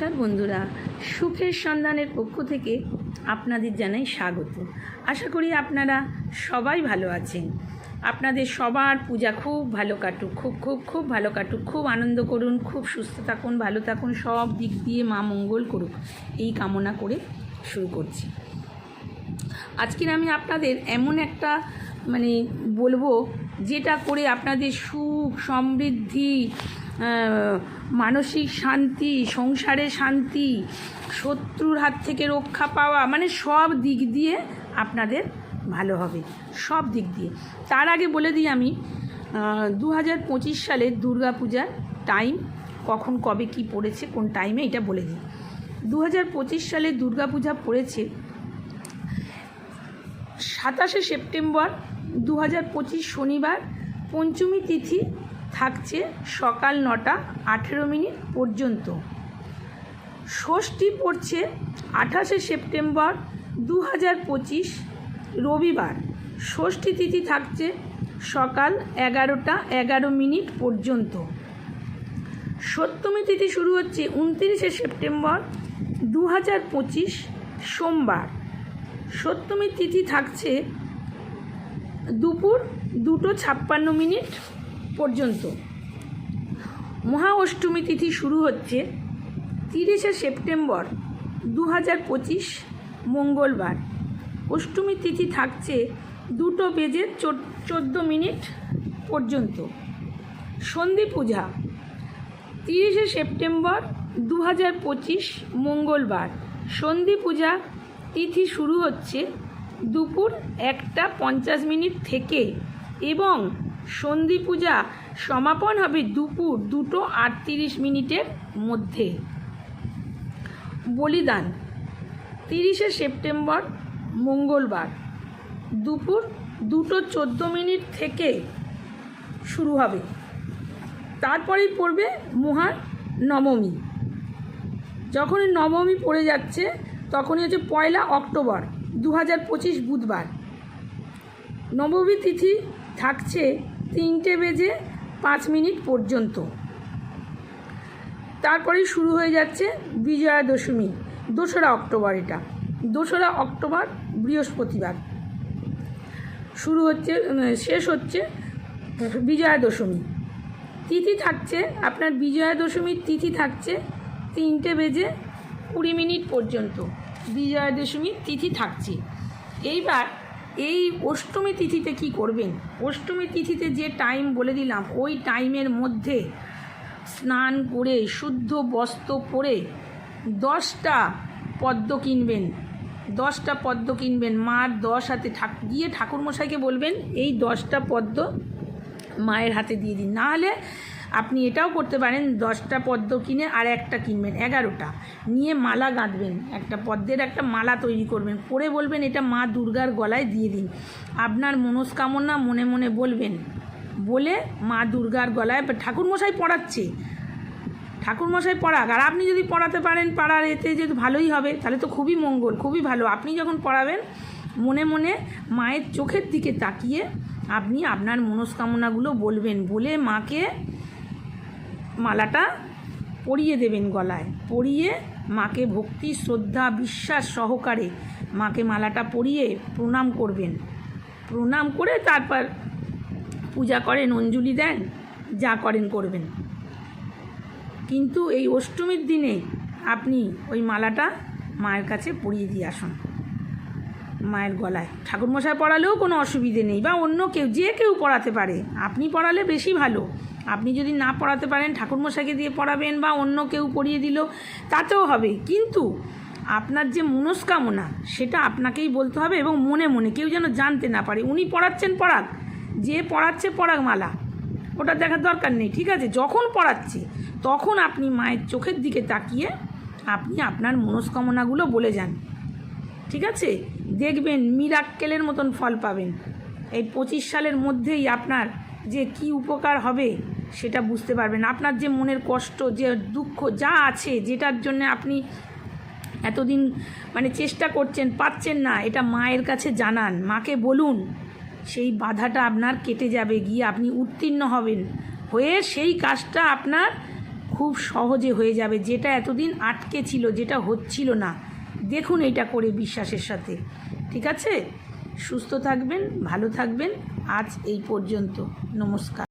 নমস্কার বন্ধুরা। সুখের সন্ধানের পক্ষ থেকে আপনাদের জানাই স্বাগত। আশা করি আপনারা সবাই ভালো আছেন। আপনাদের সবার পূজা খুব ভালো কাটুক, খুব খুব খুব ভালো কাটুক, খুব আনন্দ করুন, খুব সুস্থ থাকুন, ভালো থাকুন, সব দিক দিয়ে মা মঙ্গল করুক, এই কামনা করে শুরু করছি। আজকের আমি আপনাদের এমন একটা মানে বলব, যেটা করে আপনাদের সুখ, সমৃদ্ধি মানসিক শান্তি, সংসারে শান্তি, শত্রুর হাত থেকে রক্ষা পাওয়া মানে সব দিক দিয়ে আপনাদের ভালো হবে। সব দিক দিয়ে। তার আগে বলে দিই আমি দু হাজার পঁচিশ সালের দুর্গাপূজার টাইম কখন, কবে কি পড়েছে, কোন টাইমে এটা বলে দিই। দু হাজার পঁচিশ সালে দুর্গাপূজা পড়েছে সাতাশে সেপ্টেম্বর দু হাজার পঁচিশ শনিবার, পঞ্চমী তিথি থাকছে সকাল নটা আঠেরো মিনিট পর্যন্ত। ষষ্ঠী পড়ছে আঠাশে সেপ্টেম্বর দু হাজার পঁচিশ রবিবার। ষষ্ঠী তিথি থাকছে সকাল এগারোটা এগারো মিনিট পর্যন্ত। সপ্তমী তিথি শুরু হচ্ছে উনত্রিশে সেপ্টেম্বর দু হাজার পঁচিশ সোমবার। সপ্তমী তিথি থাকছে দুপুর দুটো ছাপ্পান্ন মিনিট পর্যন্ত। মহা অষ্টমী তিথি শুরু হচ্ছে তিরিশে সেপ্টেম্বর দু হাজার পঁচিশ, মঙ্গলবার। অষ্টমী তিথি থাকছে দুটো বেজে চোদ্দ মিনিট পর্যন্ত। সন্ধি পূজা, তিরিশে সেপ্টেম্বর দু হাজার পঁচিশ, মঙ্গলবার। সন্ধি পূজা তিথি শুরু হচ্ছে দুপুর একটা পঞ্চাশ মিনিট থেকে এবং সন্ধি পূজা সমাপন হবে দুপুর দুটো আটত্রিশ মিনিটের মধ্যে। বলিদান, তিরিশে সেপ্টেম্বর, মঙ্গলবার, দুপুর দুটো চোদ্দ মিনিট থেকে শুরু হবে। তারপরেই পড়বে মহান নবমী। যখনই নবমী পড়ে যাচ্ছে, তখনই হচ্ছে পয়লা অক্টোবর দু হাজার পঁচিশ বুধবার। নবমী তিথি থাকছে তিনটে বেজে পাঁচ মিনিট পর্যন্ত। তারপরেই শুরু হয়ে যাচ্ছে বিজয়া দশমী, দোসরা অক্টোবর এটা। দোসরা অক্টোবর বৃহস্পতিবার। শুরু হচ্ছে, শেষ হচ্ছে বিজয়া দশমী। তিথি থাকছে, আপনার বিজয়া দশমীর তিথি থাকছে তিনটে বেজে কুড়ি মিনিট পর্যন্ত। বিজয়া দশমীর তিথি থাকছে। এইবার এই অষ্টমী তিথিতে কি করবেন? অষ্টমী তিথিতে যে টাইম বলে দিলাম, ওই টাইমের মধ্যে স্নান করে, শুদ্ধ বস্ত্র পরে দশটা পদ্ম কিনবেন। দশটা পদ্ম কিনবেন। মার দশ হাতে ঠাক, গিয়ে ঠাকুরমশাইকে বলবেন, এই দশটা পদ্ম মায়ের হাতে দিয়ে দিন। নাহলে আপনি এটাও করতে পারেন, দশটা পদ্ম কিনে আর একটা কিনবেন, এগারোটা। নিয়ে মালা গাঁথবেন একটা পদ্মের একটা মালা তৈরি করবেন করে বলবেন এটা মা দুর্গার গলায় দিয়ে দিন। আপনার মনস্কামনা মনে মনে বলবেন, বলে মা দুর্গার গলায় ঠাকুরমশাই পড়াচ্ছে। ঠাকুরমশাই পড়াক, আর আপনি যদি পড়াতে পারেন, পাড়ার এতে যদি ভালোই হবে, তাহলে তো খুবই মঙ্গল, খুবই ভালো। আপনি যখন পড়াবেন, মনে মনে মায়ের চোখের দিকে তাকিয়ে আপনি আপনার মনস্কামনাগুলো বলবেন, বলে মাকে মালাটা পরিয়ে দেবেন গলায়। পরিয়ে মাকে ভক্তি, শ্রদ্ধা, বিশ্বাস সহকারে মাকে মালাটা পরিয়ে প্রণাম করবেন। প্রণাম করে তারপর পূজা করেন, অঞ্জলি দেন, যা করেন করবেন। কিন্তু এই অষ্টমীর দিনে আপনি ওই মালাটা মায়ের কাছে পরিয়ে দিয়ে আসুন। মায়ের গলায়। ঠাকুরমশাই পড়ালেও কোনো অসুবিধে নেই, বা অন্য কেউ, যে কেউ পড়াতে পারে। আপনি পড়ালে বেশি ভালো। আপনি যদি না পড়াতে পারেন, ঠাকুরমশাইকে দিয়ে পড়াবেন বা অন্য কেউ পড়িয়ে দিল, তাতেও হবে। কিন্তু আপনার যে মনস্কামনা, সেটা আপনাকেই বলতে হবে এবং মনে মনে, কেউ যেন জানতে না পারে। উনি পড়াচ্ছেন পড়াক, যে পড়াচ্ছে পড়াক মালা। ওটা দেখার দরকার নেই, ঠিক আছে? যখন পড়াচ্ছে, তখন আপনি মায়ের চোখের দিকে তাকিয়ে আপনি আপনার মনস্কামনাগুলো বলে যান। ঠিক আছে? দেখবেন মিরাক্কেলের মতন ফল পাবেন। এই পঁচিশ সালের মধ্যেই আপনার যে কি উপকার হবে সেটা বুঝতে পারবেন। আপনার যে মনের কষ্ট, যে দুঃখ যা আছে, যেটার জন্য আপনি এতদিন মানে চেষ্টা করছেন, পাচ্ছেন না, এটা মায়ের কাছে জানান। মাকে বলুন, সেই বাধাটা আপনার কেটে যাবে, গিয়ে আপনি উত্তীর্ণ হবেন। হয়ে সেই কাজটা আপনার খুব সহজে হয়ে যাবে। যেটা এতদিন আটকে ছিল, যেটা হচ্ছিল না। দেখুন এটা করে বিশ্বাসের সাথে। ঠিক আছে? সুস্থ থাকবেন, ভালো থাকবেন। আজ এই পর্যন্ত। নমস্কার।